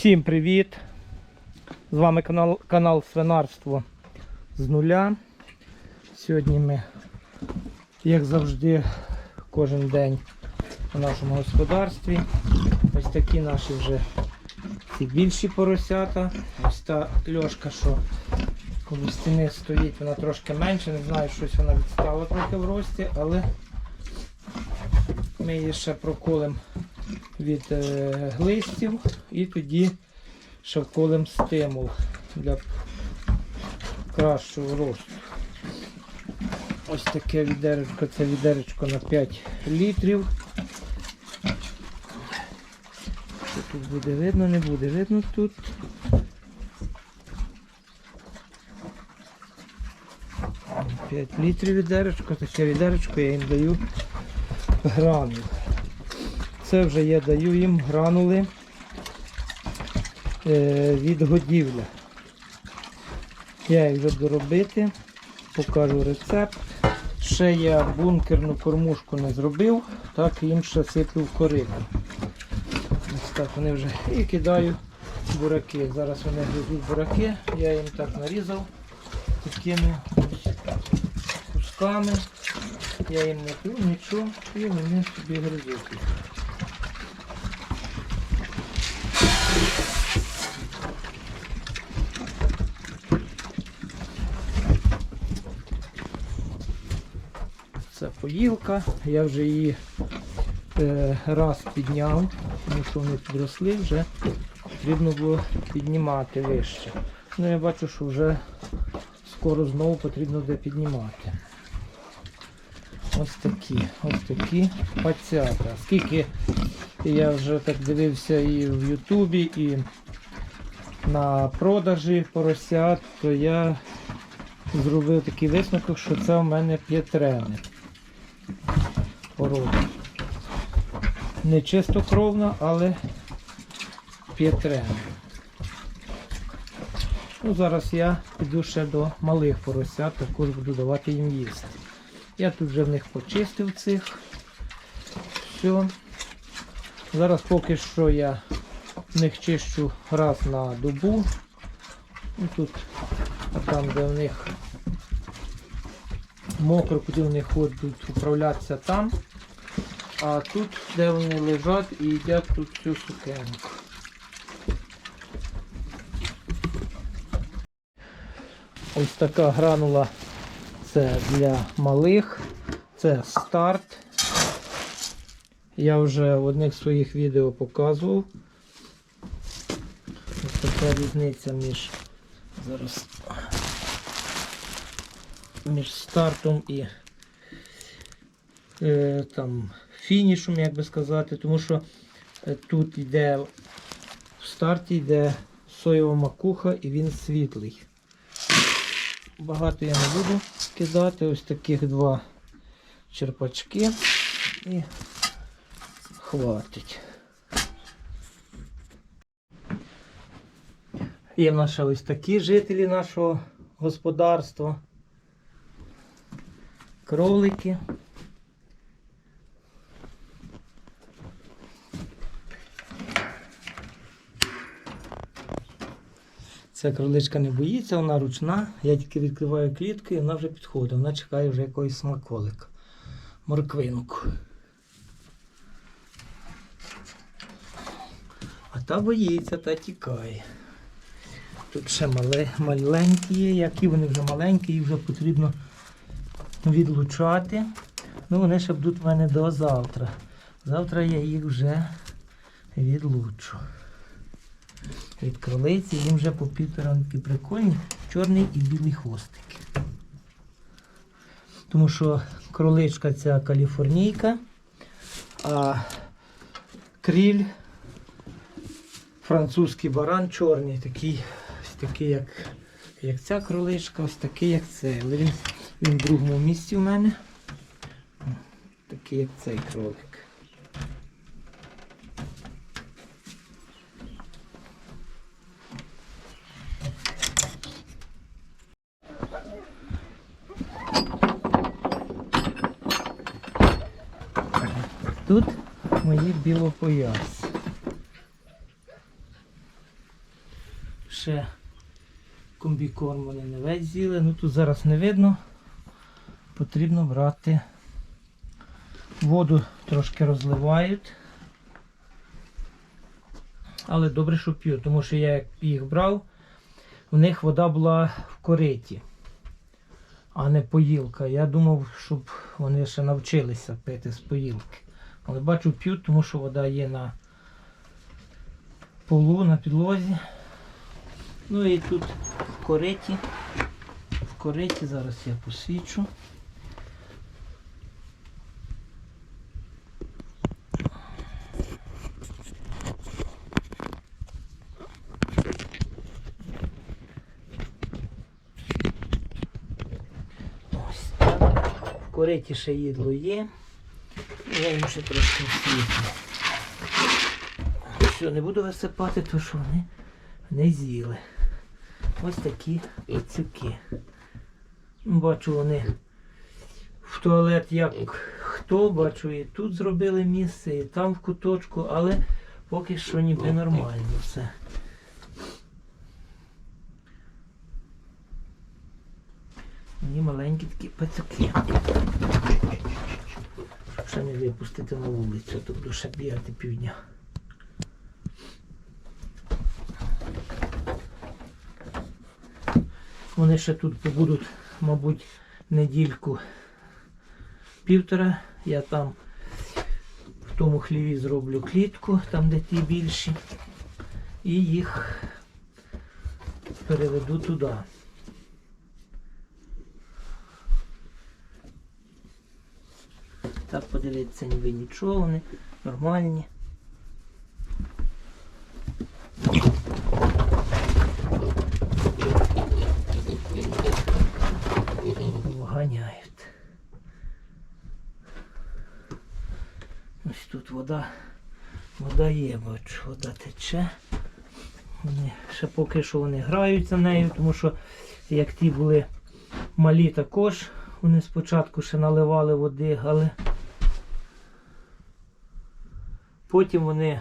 Всім привіт! З вами канал, канал Свинарство з нуля. Сьогодні ми, як завжди, кожен день у нашому господарстві. Ось такі наші вже ці більші поросята. Ось та льошка, що коло стіни стоїть, вона трошки менше, не знаю, щось вона відстала трохи в рості, але ми її ще проколимо від е, глистів і тоді ще вколем стимул для кращого росту. Ось таке відеречко, це відеречко на 5 літрів. Що тут буде видно, не буде видно тут. П'ять літрів відеречко, таке відеречко я їм даю гранул. Це вже я даю їм гранули е, від годівля. Я їх вже доробити, покажу рецепт. Ще я бункерну кормушку не зробив, так їм ще сиплю в корито. Ось так вони вже і кидаю бураки. Зараз вони гризуть бураки, я їм так нарізав такими кусками. Я їм не пив нічого, і вони собі гризуть. Поїлка, я вже її е, раз підняв, тому що вони підросли, вже потрібно було піднімати вище. Ну я бачу, що вже скоро знову потрібно буде піднімати. Ось такі, ось такі пацята. Скільки я вже так дивився і в Ютубі, і на продажі поросят, то я зробив такий висновок, що це в мене п'єтрени порода. Не чистокровна, але п'єтрени. Ну, зараз я піду ще до малих поросят, також буду давати їм їсти. Я тут вже в них почистив цих. Все. Зараз поки що я в них чищу раз на добу. Тут, а там, де в них мокро, куди вони ходять управлятися там. А тут, де вони лежать і їдять тут цю сукенку. Ось така гранула це для малих, це старт. Я вже в одних своїх відео показував. Ось така різниця між зараз між стартом і е, там фінішом, як би сказати, тому що е, тут йде в старті йде соєва макуха і він світлий. Багато я не буду кидати. Ось таких два черпачки і хватить. Є в нас ще ось такі жителі нашого господарства. Кролики. Ця кроличка не боїться, вона ручна. Я тільки відкриваю клітку і вона вже підходить. Вона чекає вже якоїсь смаколика. Морквинку. А та боїться, та тікає. Тут ще мале, маленькі є, які вони вже маленькі, їх вже потрібно відлучати. Ну вони ще будуть в мене до завтра. Завтра я їх вже відлучу від кролиці, їм вже по півтора такі прикольні, чорний і білий хвостики. Тому що кроличка ця каліфорнійка, а кріль французький баран чорний, такий, ось такий, як, як ця кроличка, ось такий, як цей. Він, в другому місці у мене. Такий, як цей кролик. Тут мої білопоясці. ще комбікорм вони не весь з'їли. Ну тут зараз не видно. Потрібно брати воду трошки розливають. Але добре, що п'ю, тому що я як їх брав, в них вода була в кориті, а не поїлка. Я думав, щоб вони ще навчилися пити з поїлки. Але бачу, п'ють, тому що вода є на полу, на підлозі. Ну і тут в кориті. В кориті зараз я посвічу. Ось так. В кориті ще їдло є. Я їм ще трошки освітлю. Все, не буду висипати, тому що вони не з'їли. Ось такі пацюки. Бачу, вони в туалет як хто, бачу, і тут зробили місце, і там в куточку, але поки що ніби нормально все. Мені маленькі такі пацюки. Щоб ще не випустити на вулицю, то буду ще бігати півдня. Вони ще тут побудуть, мабуть, недільку півтора. Я там в тому хліві зроблю клітку, там де ті більші. І їх переведу туди. Так подивитися, ніби нічого, вони нормальні. Вганяють. Ось тут вода, вода є, бачу, вода тече. Вони ще поки що вони граються нею, тому що як ті були малі також, вони спочатку ще наливали води, але потім вони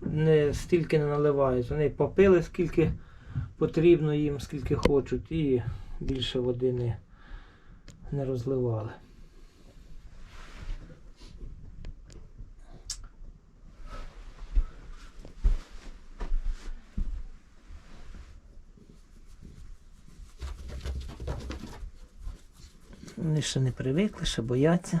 не стільки не наливають. Вони попили скільки потрібно їм, скільки хочуть, і більше води не, не розливали. Вони ще не привикли, ще бояться.